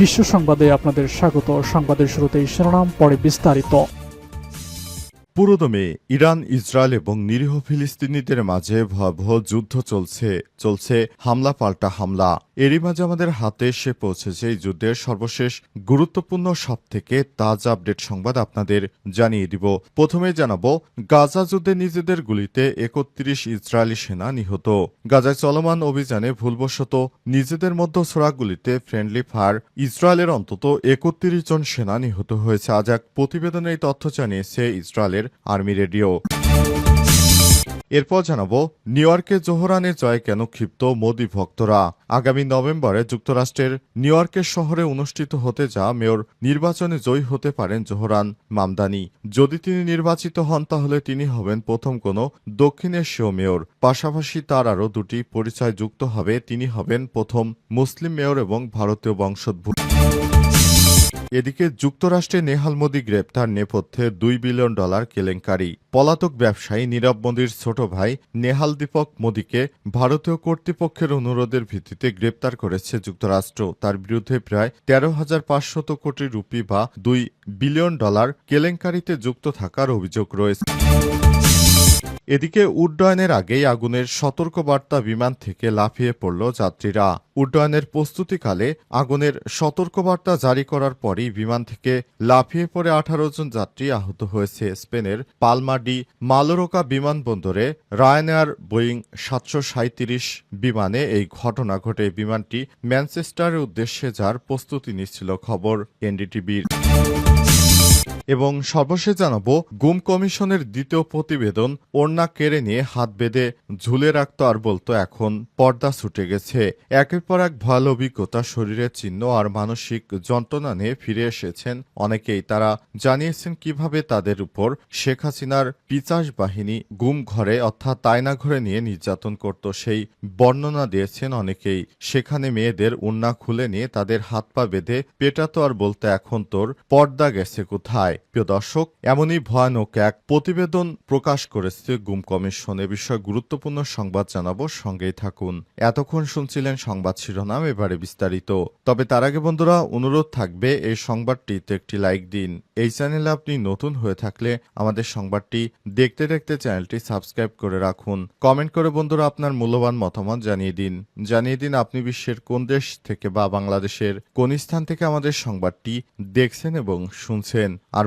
বিশ্ব সংবাদে আপনাদের স্বাগত। সংবাদের শুরুতেই শিরোনাম পরে বিস্তারিত। পুরোদমে ইরান, ইসরায়েল এবং নিরীহ ফিলিস্তিনিদের মাঝে ভয়াবহ যুদ্ধ চলছে চলছে হামলা পাল্টা হামলা। এরই মাঝে আমাদের হাতে এসে পৌঁছেছে এই যুদ্ধের সর্বশেষ গুরুত্বপূর্ণ সব থেকে তাজা আপডেট সংবাদ আপনাদের জানিয়ে দিব। প্রথমে জানাব, গাজা যুদ্ধে নিজেদের গুলিতে একত্রিশ ইসরায়েলি সেনা নিহত। গাজায় চলমান অভিযানে ভুলবশত নিজেদের মধ্যে ছোড়া গুলিতে ফ্রেন্ডলি ফায়ার ইসরায়েলের অন্তত একত্রিশ জন সেনা নিহত হয়েছে। আজ এক প্রতিবেদনে এই তথ্য জানিয়েছে ইসরায়েলের আর্মি রেডিও। এরপর জানাব, নিউ ইয়র্কে জোহরানের জয় কেন ক্ষিপ্ত মোদি ভক্তরা? আগামী নভেম্বরে যুক্তরাষ্ট্রের নিউ ইয়র্কের শহরে অনুষ্ঠিত হতে যা মেয়র নির্বাচনে জয়ী হতে পারেন জোহরান মামদানি। যদি তিনি নির্বাচিত হন, তাহলে তিনি হবেন প্রথম কোনো দক্ষিণ এশীয় মেয়র। পাশাপাশি তার আরও দুটি পরিচয় যুক্ত হবে, তিনি হবেন প্রথম মুসলিম মেয়র এবং ভারতীয় বংশোদ্ভূত। এদিকে যুক্তরাষ্ট্রে নেহাল মোদী গ্রেপ্তার নেপথ্যে দুই বিলিয়ন ডলার কেলেঙ্কারি। পলাতক ব্যবসায়ী নীরব মোদীর ছোট ভাই নেহাল দীপক মোদীকে ভারতীয় কর্তৃপক্ষের অনুরোধের ভিত্তিতে গ্রেপ্তার করেছে যুক্তরাষ্ট্র। তার বিরুদ্ধে প্রায় তেরো হাজার পাঁচশত কোটি রুপি বা দুই বিলিয়ন ডলার কেলেঙ্কারিতে যুক্ত থাকার অভিযোগ রয়েছে। এদিকে উড্ডয়নের আগেই আগুনের সতর্কবার্তা বিমান থেকে লাফিয়ে পড়ল যাত্রীরা। উড্ডয়নের প্রস্তুতিকালে আগুনের সতর্কবার্তা জারি করার পরই বিমান থেকে লাফিয়ে পড়ে আঠারো জন যাত্রী আহত হয়েছে স্পেনের পালমাডি মালোরোকা বিমানবন্দরে। রায়নার বোয়িং সাতশো সাঁত্রিশ বিমানে এই ঘটনা ঘটে। বিমানটি ম্যানচেস্টারের উদ্দেশ্যে যার প্রস্তুতি নিচ্ছিল খবর এনডিটিভির। এবং সর্বশেষ জানাব, গুম কমিশনের দ্বিতীয় প্রতিবেদন ওড়না কেড়ে নিয়ে হাত বেঁধে ঝুলে রাখত আর বলতো এখন পর্দা ছুটে গেছে। একের পর এক ভয়াল অভিজ্ঞতা শরীরের চিহ্ন আর মানসিক যন্ত্রণা নিয়ে ফিরে এসেছেন অনেকেই। তারা জানিয়েছেন কীভাবে তাদের উপর শেখ হাসিনার পিচাস বাহিনী গুম ঘরে অর্থাৎ তায়না ঘরে নিয়ে নির্যাতন করত সেই বর্ণনা দিয়েছেন অনেকেই। সেখানে মেয়েদের উন্না খুলে নিয়ে তাদের হাত পা বেঁধে পেটাতো আর বলতে, এখন তোর পর্দা গেছে কোথায়? প্রিয় দর্শক, এমনই ভয়ানক এক প্রতিবেদন প্রকাশ করেছে গুম কমিশন। এ বিষয়ে গুরুত্বপূর্ণ সংবাদ জানাব, সঙ্গেই থাকুন। এতক্ষণ শুনছিলেন সংবাদ শিরোনাম, এবারে বিস্তারিত। তবে তার আগে বন্ধুরা, অনুরোধ থাকবে, এই সংবাদটিতে একটি লাইক দিন। এই চ্যানেলে আপনি নতুন হয়ে থাকলে আমাদের সংবাদটি দেখতে দেখতে চ্যানেলটি সাবস্ক্রাইব করে রাখুন। কমেন্ট করে বন্ধুরা আপনার মূল্যবান মতামত জানিয়ে দিন। জানিয়ে দিন আপনি বিশ্বের কোন দেশ থেকে বা বাংলাদেশের কোন স্থান থেকে আমাদের সংবাদটি দেখছেন এবং শুনছেন। আর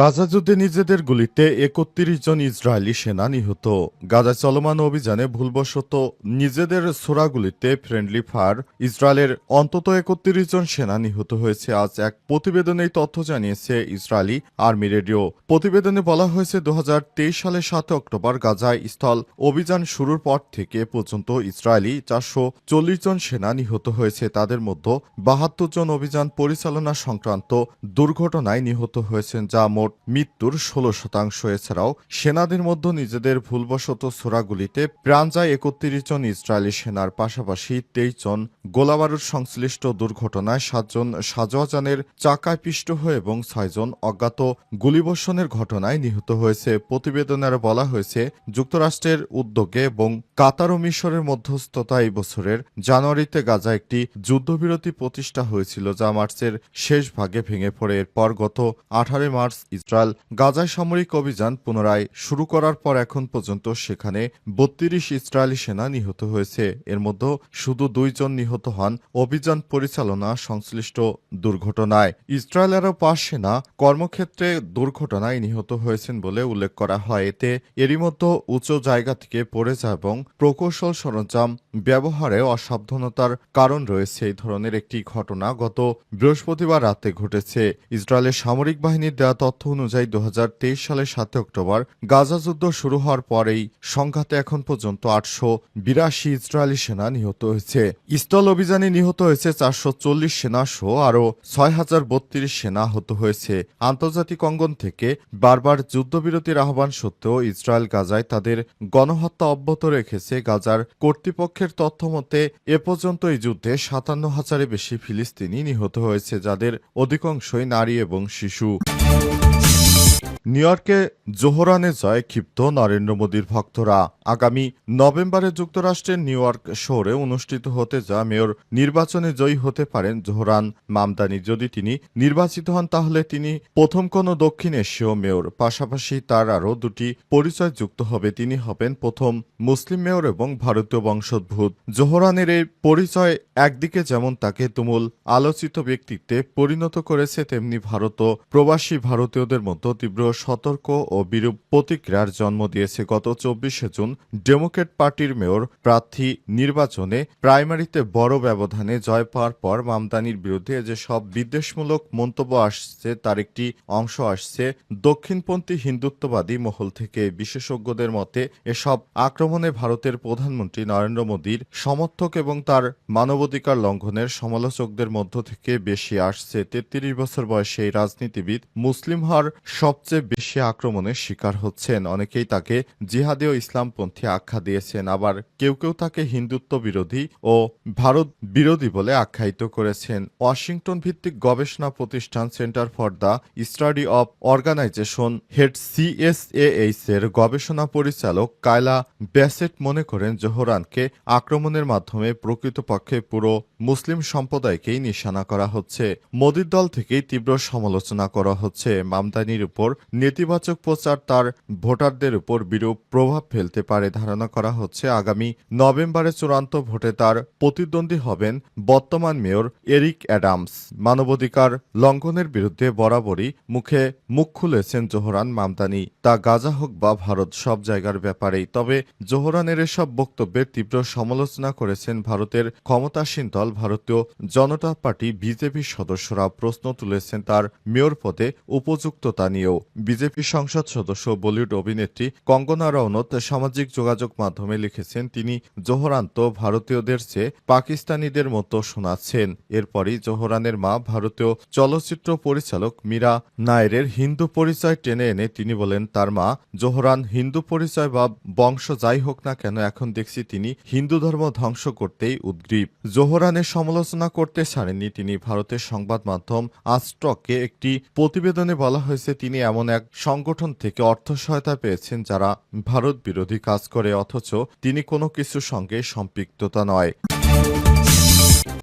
গাজা যুদ্ধে নিজেদের গুলিতে একত্রিশ জন ইসরায়েলি সেনা নিহত। গাজা চলমান অভিযানে ভুলবশত নিজেদের ছোড়াগুলিতে ফ্রেন্ডলি ফায়ার ইসরায়েলের অন্তত একত্রিশ জন সেনা নিহত হয়েছে। আজ এক প্রতিবেদনে তথ্য জানিয়েছে ইসরায়েলি আর্মি রেডিও। প্রতিবেদনে বলা হয়েছে, দুহাজার তেইশ সালের সাত অক্টোবর গাজায় স্থল অভিযান শুরুর পর থেকে পর্যন্ত ইসরায়েলি চারশো চল্লিশ জন সেনা নিহত হয়েছে। তাদের মধ্যে বাহাত্তর জন অভিযান পরিচালনা সংক্রান্ত দুর্ঘটনায় নিহত হয়েছেন, যা মোট মৃত্যুর ষোলো শতাংশ। এছাড়াও সেনাদের মধ্যে নিজেদের ভুলবশত ছোড়াগুলিতে প্রাণ যায় একত্রিশ জন ইসরায়েলি সেনার, পাশাপাশি তেইশ জন গোলাবারুদ সংশ্লিষ্ট দুর্ঘটনায় সাতজন সাজোয়াজানের চাকায় পিষ্ট হয়ে এবং ছয়জন অজ্ঞাত গুলিবর্ষণের ঘটনায় নিহত হয়েছে। প্রতিবেদনে বলা হয়েছে, যুক্তরাষ্ট্রের উদ্যোগে এবং কাতার ও মিশরের মধ্যস্থতা এই বছরের জানুয়ারিতে গাজা একটি যুদ্ধবিরতি প্রতিষ্ঠা হয়েছিল যা মার্চের শেষ ভাগে ভেঙে পড়ে। এরপর গত আঠারোই মার্চ ইসরায়েল গাজায় সামরিক অভিযান পুনরায় শুরু করার পর এখন পর্যন্ত সেখানে বত্রিশ ইসরায়েলি সেনা নিহত হয়েছে। এর মধ্যে শুধু দুইজন নিহত হন অভিযান পরিচালনা সংশ্লিষ্ট দুর্ঘটনায়। ইসরায়েল আরও পাঁচ সেনা কর্মক্ষেত্রে দুর্ঘটনায় নিহত হয়েছেন বলে উল্লেখ করা হয়। এতে এরই মধ্যে উঁচু জায়গা থেকে পড়ে যায় এবং প্রকৌশল সরঞ্জাম ব্যবহারে অসাবধানতার কারণ রয়েছে। এই ধরনের একটি ঘটনা গত বৃহস্পতিবার রাতে ঘটেছে। ইসরায়েলের সামরিক বাহিনীর দেওয়া তথ্য তথ্য অনুযায়ী দু হাজার তেইশ সালের সাতে অক্টোবর গাজা যুদ্ধ শুরু হওয়ার পরেই সংঘাতে এখন পর্যন্ত আটশো বিরাশি ইসরায়েলি সেনা নিহত হয়েছে। স্থল অভিযানে নিহত হয়েছে চারশো চল্লিশ সেনা সহ আরও ছয় হাজার বত্রিশ সেনা আহত হয়েছে। আন্তর্জাতিক অঙ্গন থেকে বারবার যুদ্ধবিরতির আহ্বান সত্ত্বেও ইসরায়েল গাজায় তাদের গণহত্যা অব্যাহত রেখেছে। গাজার কর্তৃপক্ষের তথ্য মতে, এ পর্যন্ত এই যুদ্ধে সাতান্ন হাজারের বেশি ফিলিস্তিনি নিহত হয়েছে, যাদের অধিকাংশই নারী এবং শিশু। নিউ ইয়র্কে জোহরানে জয় ক্ষিপ্ত নরেন্দ্র মোদীর ভক্তরা। আগামী নভেম্বরে যুক্তরাষ্ট্রের নিউ ইয়র্ক শহরে অনুষ্ঠিত হতে যা মেয়র নির্বাচনে জয়ী হতে পারেন জোহরান মামদানি। যদি তিনি নির্বাচিত হন, তাহলে তিনি প্রথম কোনো দক্ষিণ এশীয় মেয়র। পাশাপাশি তার আরও দুটি পরিচয় যুক্ত হবে। তিনি হবেন প্রথম মুসলিম মেয়র এবং ভারতীয় বংশোদ্ভূত। জোহরানের এই পরিচয় একদিকে যেমন তাকে তুমুল আলোচিত ব্যক্তিত্বে পরিণত করেছে, তেমনি ভারত প্রবাসী ভারতীয়দের মধ্যে তীব্র সতর্ক ও বিরূপ প্রতিক্রিয়ার জন্ম দিয়েছে গত চব্বিশে জুন ডেমোক্রেট পার্টির মেয়র প্রার্থী নির্বাচনে প্রাইমারিতে বড় ব্যবধানে জয় পাওয়ার পর মামদানির বিরুদ্ধে যে সব বিদ্বেষমূলক মন্তব্য আসছে, তার একটি অংশ আসছে, দক্ষিণপন্থী হিন্দুত্ববাদী মহল থেকে। বিশেষজ্ঞদের মতে, এসব আক্রমণে ভারতের প্রধানমন্ত্রী নরেন্দ্র মোদীর সমর্থক এবং তার মানবাধিকার লঙ্ঘনের সমালোচকদের মধ্য থেকে বেশি আসছে। তেত্রিশ বছর বয়সে এই রাজনীতিবিদ মুসলিম হওয়ার সবচেয়ে বেশি আক্রমণের শিকার হচ্ছেন। অনেকেই তাকে জিহাদি ও ইসলামপন্থী আখ্যা দিয়েছেন। আবার কেউ কেউ তাকে হিন্দুত্ব বিরোধী ও ভারত বিরোধী বলে আখ্যায়িত করেছেন। ওয়াশিংটন ভিত্তিক গবেষণা প্রতিষ্ঠান centre for the study of organization, head CSAH এর গবেষণা পরিচালক কায়লা ব্যাসেট মনে করেন, জোহরানকে আক্রমণের মাধ্যমে প্রকৃতপক্ষে পুরো মুসলিম সম্প্রদায়কেই নিশানা করা হচ্ছে। মোদীর দল থেকেই তীব্র সমালোচনা করা হচ্ছে। মামদানির উপর নেতিবাচক প্রচার তার ভোটারদের উপর বিরূপ প্রভাব ফেলতে পারে ধারণা করা হচ্ছে আগামী নভেম্বরে চূড়ান্ত ভোটে তার প্রতিদ্বন্দ্বী হবেন বর্তমান মেয়র এরিক অ্যাডামস। মানবাধিকার লঙ্ঘনের বিরুদ্ধে বরাবরই মুখে মুখ খুলেছেন জোহরান মামদানি। তা গাজা হোক বা ভারত, সব জায়গার ব্যাপারেই। তবে জোহরানের এসব বক্তব্যের তীব্র সমালোচনা করেছেন ভারতের ক্ষমতাসীন দল, ভারতীয় জনতা পার্টি বিজেপির সদস্যরা প্রশ্ন তুলেছেন তার মেয়র পদে উপযুক্ততা নিয়েও। বিজেপি সংসদ সদস্য বলিউড অভিনেত্রী কঙ্গনা রাওনত সামাজিক যোগাযোগ মাধ্যমে লিখেছেন, তিনি জোহরান্ত ভারতীয়দের চেয়ে পাকিস্তানিদের মতো শোনাচ্ছেন। এরপরই জোহরানের মা ভারতীয় চলচ্চিত্র পরিচালক মীরা নায়েরের হিন্দু পরিচয় টেনে এনে তিনি বলেন, তার মা জোহরান হিন্দু পরিচয় বা বংশ যাই হোক না কেন, এখন দেখছি তিনি হিন্দু ধর্ম ধ্বংস করতেই উদ্গ্রীব। জোহরানের সমালোচনা করতে ছাড়েননি তিনি। ভারতের সংবাদ মাধ্যম আস্ট্রককে একটি প্রতিবেদনে বলা হয়েছে, তিনি এমন এক সংগঠন থেকে অর্থ সহায়তা পেয়েছেন যারা ভারত বিরোধী কাজ করে, অথচ তিনি কোনো কিছুর সঙ্গে সম্পৃক্ততা নয়।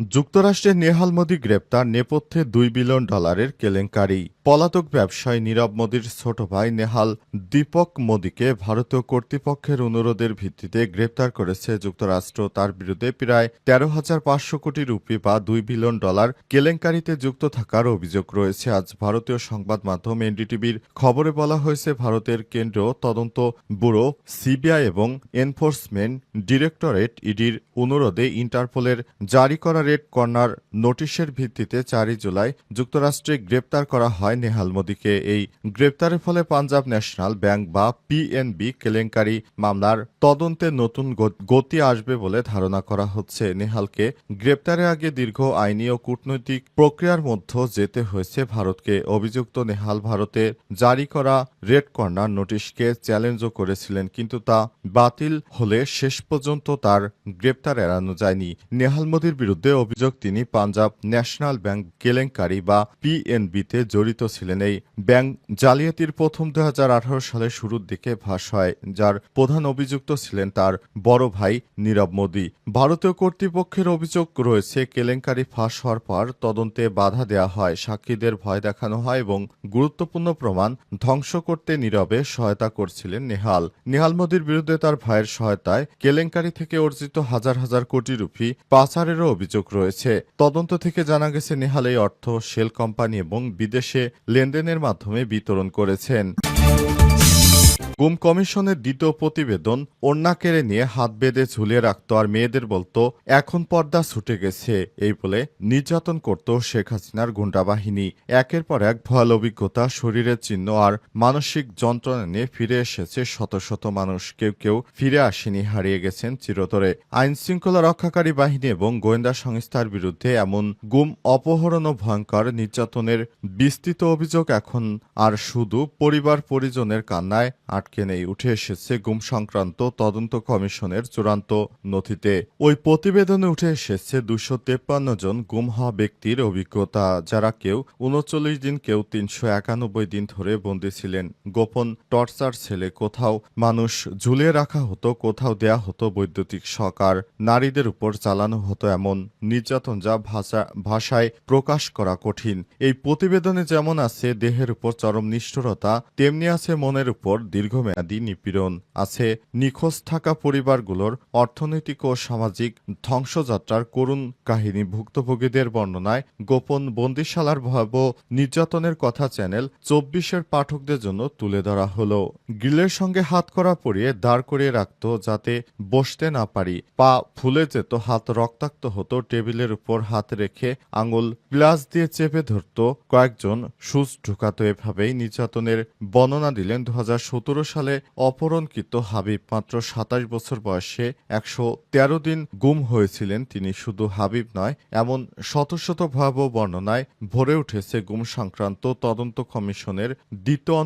যুক্তরাষ্ট্রের নেহাল মোদী গ্রেপ্তার, নেপথ্যে দুই বিলিয়ন ডলারের কেলেঙ্কারি। পলাতক ব্যবসায়ী নীরব মোদীর ছোট ভাই নেহাল দীপক মোদীকে ভারতীয় কর্তৃপক্ষের অনুরোধের ভিত্তিতে গ্রেপ্তার করেছে যুক্তরাষ্ট্র। তার বিরুদ্ধে প্রায় তেরো হাজার পাঁচশো কোটি রুপি বা দুই বিলিয়ন ডলার কেলেঙ্কারিতে যুক্ত থাকার অভিযোগ রয়েছে। আজ ভারতীয় সংবাদ মাধ্যম এনডিটিভির খবরে বলা হয়েছে, ভারতের কেন্দ্রীয় তদন্ত ব্যুরো, সিবিআই এবং এনফোর্সমেন্ট ডিরেক্টরেট ইডির অনুরোধে ইন্টারপোলের জারি করা রেড কর্নার নোটিশের ভিত্তিতে চারই জুলাই যুক্তরাষ্ট্রে গ্রেপ্তার করা হয়। নেহাল মোদীকে এই গ্রেপ্তারের ফলে পাঞ্জাব ন্যাশনাল ব্যাংক বা পিএনবি কেলেঙ্কারি মামলার তদন্তে নতুন গতি আসবে বলে ধারণা করা হচ্ছে। নেহালকে গ্রেপ্তারের আগে দীর্ঘ আইনি ও কূটনৈতিক প্রক্রিয়ার মধ্যে যেতে হয়েছে ভারতকে। অভিযুক্ত নেহাল ভারতের জারি করা রেড কর্নার নোটিশকে চ্যালেঞ্জও করেছিলেন, কিন্তু তা বাতিল হলে শেষ পর্যন্ত তার গ্রেপ্তার এড়ানো যায়নি। নেহাল মোদীর বিরুদ্ধে অভিযোগ, তিনি পাঞ্জাব ন্যাশনাল ব্যাংক কেলেঙ্কারি বা পিএনবিতে জড়িত ছিলেন এই ব্যাংক জালিয়াতির প্রথম দু সালের শুরুর দিকে ভাস হয় যার প্রধান অভিযুক্ত ছিলেন তার বড় ভাই নীরব মোদী। ভারতীয় কর্তৃপক্ষের অভিযোগ রয়েছে, কেলেঙ্কারি ফাঁস হওয়ার পর তদন্তে বাধা দেওয়া হয়, সাক্ষীদের ভয় দেখানো হয় এবং গুরুত্বপূর্ণ প্রমাণ ধ্বংস করতে নীরবে সহায়তা করছিলেন নেহাল। নেহাল মোদীর বিরুদ্ধে তার ভাইয়ের সহায়তায় কেলেঙ্কারি থেকে অর্জিত হাজার হাজার কোটি রুপি পাচারেরও অভিযোগ রয়েছে। তদন্ত থেকে জানা গেছে, নেহাল এই অর্থ শেল কোম্পানি এবং বিদেশে লেনদেনের মাধ্যমে বিতরণ করেছেন। গুম কমিশনের দ্বিতীয় প্রতিবেদন ওড়না কেড়ে নিয়ে হাত বেঁধে ঝুলিয়ে রাখত আর মেয়েদের বলতো, এখন পর্দা ছুটে গেছে। এই বলে নির্যাতন করত শেখ হাসিনার গুন্ডা বাহিনী। একের পর এক ভয়াল অভিজ্ঞতা, শরীরের চিহ্ন আর মানসিক যন্ত্রণা নিয়ে ফিরে এসেছে শত শত মানুষ। কেউ কেউ ফিরে আসেনি, হারিয়ে গেছেন চিরতরে। আইন শৃঙ্খলা রক্ষাকারী বাহিনী এবং গোয়েন্দা সংস্থার বিরুদ্ধে এমন গুম অপহরণ ও ভয়ঙ্কর নির্যাতনের বিস্তৃত অভিযোগ এখন আর শুধু পরিবার পরিজনের কান্নায় আটকে নেই। উঠে এসেছে গুম সংক্রান্ত তদন্ত কমিশনের চূড়ান্ত নথিতে। ওই প্রতিবেদনে উঠে এসেছে দুশো তেপ্পান্ন জন গুম হওয়া ব্যক্তির অভিজ্ঞতা, যারা কেউ উনচল্লিশ দিন, কেউ তিনশো একানব্বই দিন ধরে বন্দী ছিলেন। গোপন টর্চার ছেলে কোথাও মানুষ ঝুলিয়ে রাখা হতো, কোথাও দেয়া হতো বৈদ্যুতিক সকার নারীদের উপর চালানো হতো এমন নির্যাতন যা ভাষা, ভাষায় প্রকাশ করা কঠিন। এই প্রতিবেদনে যেমন আছে, দেহের উপর চরম নিষ্ঠুরতা, তেমনি আছে মনের উপর দীর্ঘমেয়াদী নিপীড়ন আছে। নিখোঁজ থাকা পরিবারগুলোর অর্থনৈতিক ও সামাজিক ধ্বংসযাত্রার করুণ কাহিনী ভুক্তভোগীদের বর্ণনায় গোপন বন্দিশালার ভয়াবহ নির্যাতনের কথা চ্যানেল চব্বিশের পাঠকদের জন্য তুলে ধরা হলো। গ্রিলের সঙ্গে হাত করা পরিয়ে দাঁড় করিয়ে রাখত যাতে বসতে না পারি। পা ফুলে যেত, হাত রক্তাক্ত হতো, টেবিলের উপর হাত রেখে আঙুল গ্লাস দিয়ে চেপে ধরত। কয়েকজন সুচ ঢুকাতো এভাবেই নির্যাতনের বর্ণনা দিলেন দু হাজার সতেরো সালে অপহরণকৃত হাবিব মাত্র সাতাশ বছর বয়সে একশো তেরো দিন গুম হয়েছিলেন। তিনি শুধু হাবিব নয়, এমন শত শত ভয়াবহ বর্ণনায় ভরে উঠেছে গুম সংক্রান্ত তদন্ত কমিশনের দ্বিতীয়